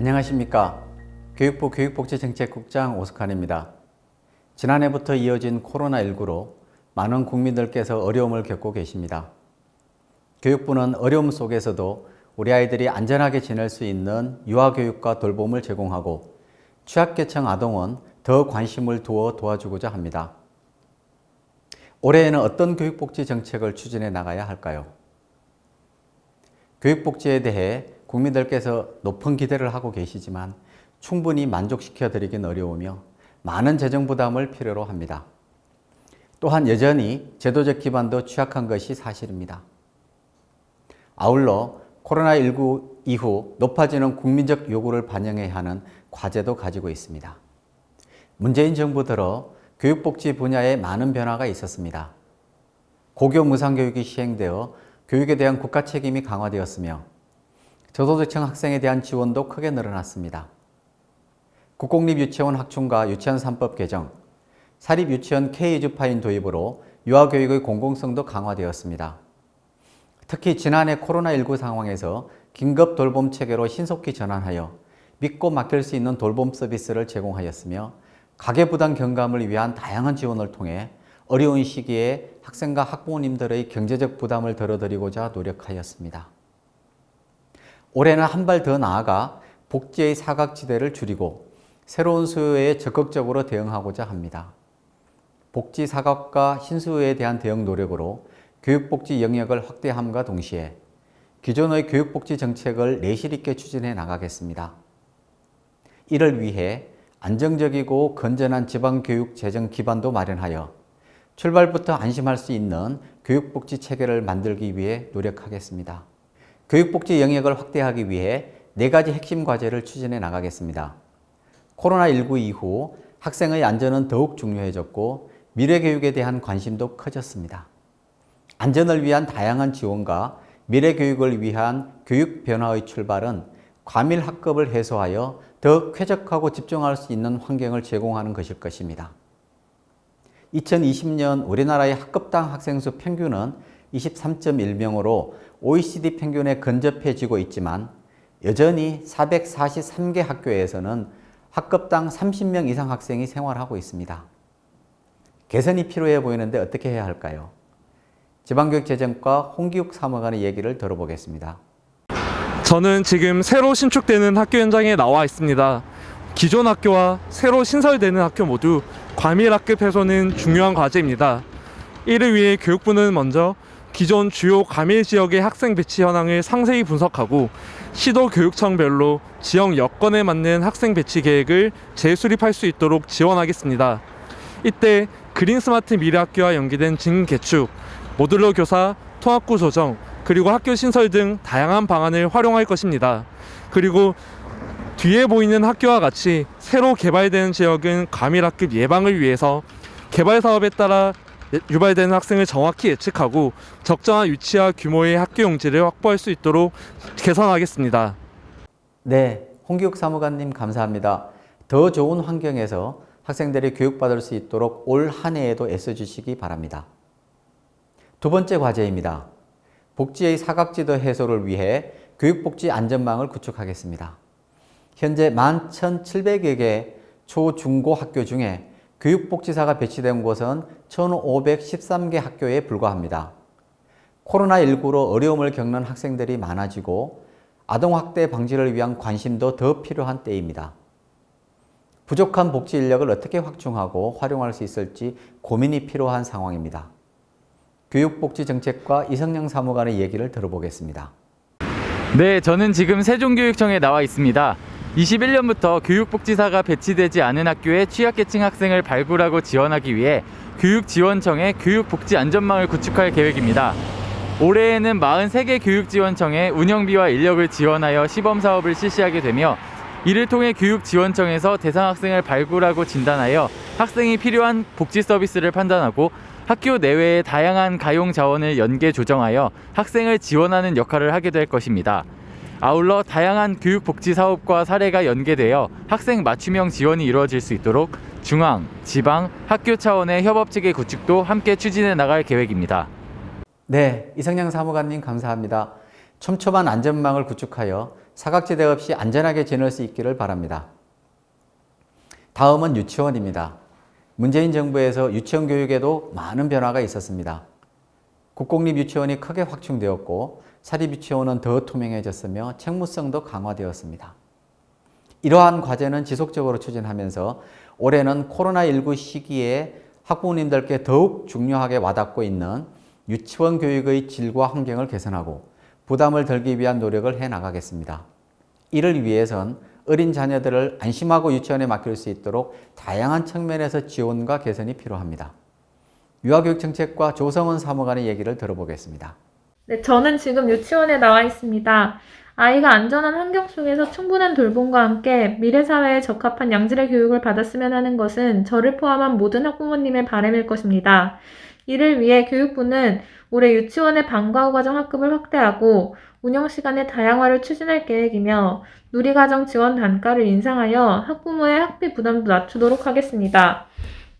안녕하십니까. 교육부 교육복지정책국장 오스칸입니다. 지난해부터 이어진 코로나19로 많은 국민들께서 어려움을 겪고 계십니다. 교육부는 어려움 속에서도 우리 아이들이 안전하게 지낼 수 있는 유아교육과 돌봄을 제공하고 취약계층 아동은 더 관심을 두어 도와주고자 합니다. 올해에는 어떤 교육복지 정책을 추진해 나가야 할까요? 교육복지에 대해 국민들께서 높은 기대를 하고 계시지만 충분히 만족시켜 드리긴 어려우며 많은 재정 부담을 필요로 합니다. 또한 여전히 제도적 기반도 취약한 것이 사실입니다. 아울러 코로나19 이후 높아지는 국민적 요구를 반영해야 하는 과제도 가지고 있습니다. 문재인 정부 들어 교육복지 분야에 많은 변화가 있었습니다. 고교 무상교육이 시행되어 교육에 대한 국가 책임이 강화되었으며 저소득층 학생에 대한 지원도 크게 늘어났습니다. 국공립유치원 확충과 유치원 3법 개정, 사립유치원 K주파인 도입으로 유아교육의 공공성도 강화되었습니다. 특히 지난해 코로나19 상황에서 긴급 돌봄 체계로 신속히 전환하여 믿고 맡길 수 있는 돌봄 서비스를 제공하였으며 가계부담 경감을 위한 다양한 지원을 통해 어려운 시기에 학생과 학부모님들의 경제적 부담을 덜어드리고자 노력하였습니다. 올해는 한 발 더 나아가 복지의 사각지대를 줄이고 새로운 수요에 적극적으로 대응하고자 합니다. 복지 사각과 신수요에 대한 대응 노력으로 교육복지 영역을 확대함과 동시에 기존의 교육복지 정책을 내실 있게 추진해 나가겠습니다. 이를 위해 안정적이고 건전한 지방교육 재정 기반도 마련하여 출발부터 안심할 수 있는 교육복지 체계를 만들기 위해 노력하겠습니다. 교육복지 영역을 확대하기 위해 네 가지 핵심 과제를 추진해 나가겠습니다. 코로나19 이후 학생의 안전은 더욱 중요해졌고 미래 교육에 대한 관심도 커졌습니다. 안전을 위한 다양한 지원과 미래 교육을 위한 교육 변화의 출발은 과밀 학급을 해소하여 더 쾌적하고 집중할 수 있는 환경을 제공하는 것일 것입니다. 2020년 우리나라의 학급당 학생 수 평균은 23.1명으로 OECD 평균에 근접해지고 있지만 여전히 443개 학교에서는 학급당 30명 이상 학생이 생활하고 있습니다. 개선이 필요해 보이는데 어떻게 해야 할까요? 지방교육재정과 홍기욱 사무관의 얘기를 들어보겠습니다. 저는 지금 새로 신축되는 학교 현장에 나와 있습니다. 기존 학교와 새로 신설되는 학교 모두 과밀 학급 해소는 중요한 과제입니다. 이를 위해 교육부는 먼저 기존 주요 과밀 지역의 학생 배치 현황을 상세히 분석하고 시도 교육청별로 지역 여건에 맞는 학생 배치 계획을 재수립할 수 있도록 지원하겠습니다. 이때 그린 스마트 미래학교와 연계된 증 개축, 모듈러 교사, 통합구 조정, 그리고 학교 신설 등 다양한 방안을 활용할 것입니다. 그리고 뒤에 보이는 학교와 같이 새로 개발되는 지역은 과밀학급 예방을 위해서 개발 사업에 따라 유발되는 학생을 정확히 예측하고 적정한 위치와 규모의 학교 용지를 확보할 수 있도록 개선하겠습니다. 네, 홍기욱 사무관님 감사합니다. 더 좋은 환경에서 학생들이 교육받을 수 있도록 올 한 해에도 애써주시기 바랍니다. 두 번째 과제입니다. 복지의 사각지도 해소를 위해 교육복지 안전망을 구축하겠습니다. 현재 11,700여 개 초, 중 고 학교 중에 교육복지사가 배치된 곳은 1,513개 학교에 불과합니다. 코로나19로 어려움을 겪는 학생들이 많아지고 아동학대 방지를 위한 관심도 더 필요한 때입니다. 부족한 복지 인력을 어떻게 확충하고 활용할 수 있을지 고민이 필요한 상황입니다. 교육복지정책과 이성영 사무관의 얘기를 들어보겠습니다. 네, 저는 지금 세종교육청에 나와 있습니다. 21년부터 교육복지사가 배치되지 않은 학교의 취약계층 학생을 발굴하고 지원하기 위해 교육지원청의 교육복지안전망을 구축할 계획입니다. 올해에는 43개 교육지원청에 운영비와 인력을 지원하여 시범사업을 실시하게 되며 이를 통해 교육지원청에서 대상 학생을 발굴하고 진단하여 학생이 필요한 복지 서비스를 판단하고 학교 내외의 다양한 가용 자원을 연계 조정하여 학생을 지원하는 역할을 하게 될 것입니다. 아울러 다양한 교육 복지 사업과 사례가 연계되어 학생 맞춤형 지원이 이루어질 수 있도록 중앙, 지방, 학교 차원의 협업 체계 구축도 함께 추진해 나갈 계획입니다. 네, 이성영 사무관님 감사합니다. 촘촘한 안전망을 구축하여 사각지대 없이 안전하게 지낼 수 있기를 바랍니다. 다음은 유치원입니다. 문재인 정부에서 유치원 교육에도 많은 변화가 있었습니다. 국공립 유치원이 크게 확충되었고 사립 유치원은 더 투명해졌으며 책무성도 강화되었습니다. 이러한 과제는 지속적으로 추진하면서 올해는 코로나19 시기에 학부모님들께 더욱 중요하게 와닿고 있는 유치원 교육의 질과 환경을 개선하고 부담을 덜기 위한 노력을 해 나가겠습니다. 이를 위해선 어린 자녀들을 안심하고 유치원에 맡길 수 있도록 다양한 측면에서 지원과 개선이 필요합니다. 유아교육 정책과 조성원 사무관의 얘기를 들어보겠습니다. 네, 저는 지금 유치원에 나와 있습니다. 아이가 안전한 환경 속에서 충분한 돌봄과 함께 미래 사회에 적합한 양질의 교육을 받았으면 하는 것은 저를 포함한 모든 학부모님의 바람일 것입니다. 이를 위해 교육부는 올해 유치원의 방과 후 과정 학급을 확대하고 운영 시간의 다양화를 추진할 계획이며 누리과정 지원 단가를 인상하여 학부모의 학비 부담도 낮추도록 하겠습니다.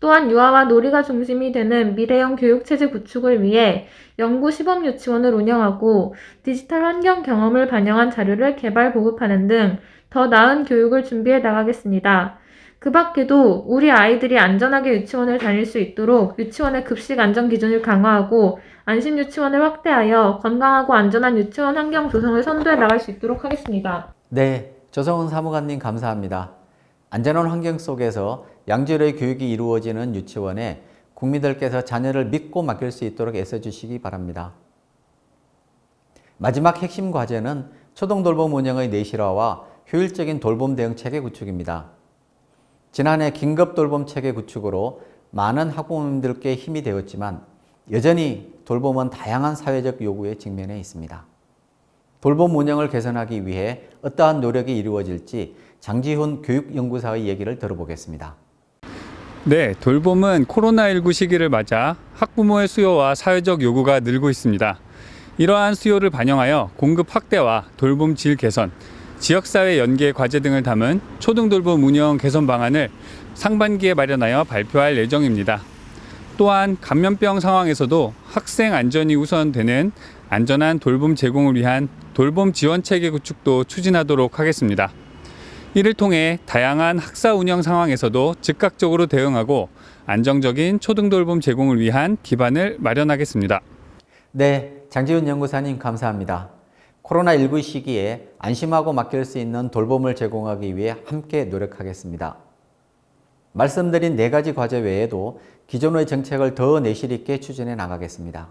또한 유아와 놀이가 중심이 되는 미래형 교육체제 구축을 위해 연구 시범 유치원을 운영하고 디지털 환경 경험을 반영한 자료를 개발 보급하는 등 더 나은 교육을 준비해 나가겠습니다. 그 밖에도 우리 아이들이 안전하게 유치원을 다닐 수 있도록 유치원의 급식 안전 기준을 강화하고 안심 유치원을 확대하여 건강하고 안전한 유치원 환경 조성을 선도해 나갈 수 있도록 하겠습니다. 네, 조성훈 사무관님 감사합니다. 안전한 환경 속에서 양질의 교육이 이루어지는 유치원에 국민들께서 자녀를 믿고 맡길 수 있도록 애써주시기 바랍니다. 마지막 핵심 과제는 초등돌봄 운영의 내실화와 효율적인 돌봄 대응 체계 구축입니다. 지난해 긴급 돌봄 체계 구축으로 많은 학부모님들께 힘이 되었지만 여전히 돌봄은 다양한 사회적 요구에 직면해 있습니다. 돌봄 운영을 개선하기 위해 어떠한 노력이 이루어질지 장지훈 교육연구사의 얘기를 들어보겠습니다. 네, 돌봄은 코로나19 시기를 맞아 학부모의 수요와 사회적 요구가 늘고 있습니다. 이러한 수요를 반영하여 공급 확대와 돌봄 질 개선, 지역사회 연계 과제 등을 담은 초등돌봄 운영 개선 방안을 상반기에 마련하여 발표할 예정입니다. 또한 감염병 상황에서도 학생 안전이 우선되는 안전한 돌봄 제공을 위한 돌봄 지원 체계 구축도 추진하도록 하겠습니다. 이를 통해 다양한 학사 운영 상황에서도 즉각적으로 대응하고 안정적인 초등 돌봄 제공을 위한 기반을 마련하겠습니다. 네, 장지훈 연구사님 감사합니다. 코로나19 시기에 안심하고 맡길 수 있는 돌봄을 제공하기 위해 함께 노력하겠습니다. 말씀드린 네 가지 과제 외에도 기존의 정책을 더 내실 있게 추진해 나가겠습니다.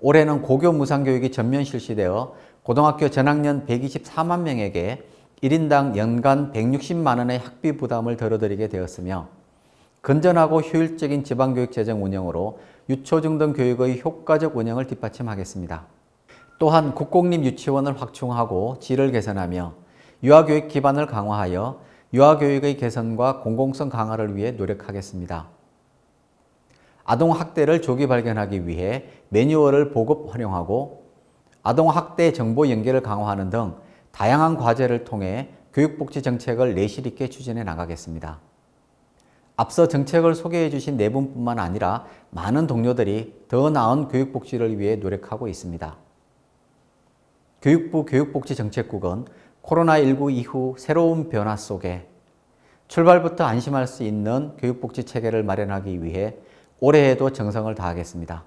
올해는 고교 무상교육이 전면 실시되어 고등학교 전학년 124만 명에게 1인당 연간 160만 원의 학비 부담을 덜어드리게 되었으며 건전하고 효율적인 지방교육 재정 운영으로 유초중 등 교육의 효과적 운영을 뒷받침하겠습니다. 또한 국공립 유치원을 확충하고 질을 개선하며 유아교육 기반을 강화하여 유아교육의 개선과 공공성 강화를 위해 노력하겠습니다. 아동학대를 조기 발견하기 위해 매뉴얼을 보급 활용하고 아동학대 정보 연계를 강화하는 등 다양한 과제를 통해 교육복지 정책을 내실 있게 추진해 나가겠습니다. 앞서 정책을 소개해 주신 네 분뿐만 아니라 많은 동료들이 더 나은 교육복지를 위해 노력하고 있습니다. 교육부 교육복지정책국은 코로나19 이후 새로운 변화 속에 출발부터 안심할 수 있는 교육복지 체계를 마련하기 위해 올해에도 정성을 다하겠습니다.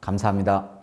감사합니다.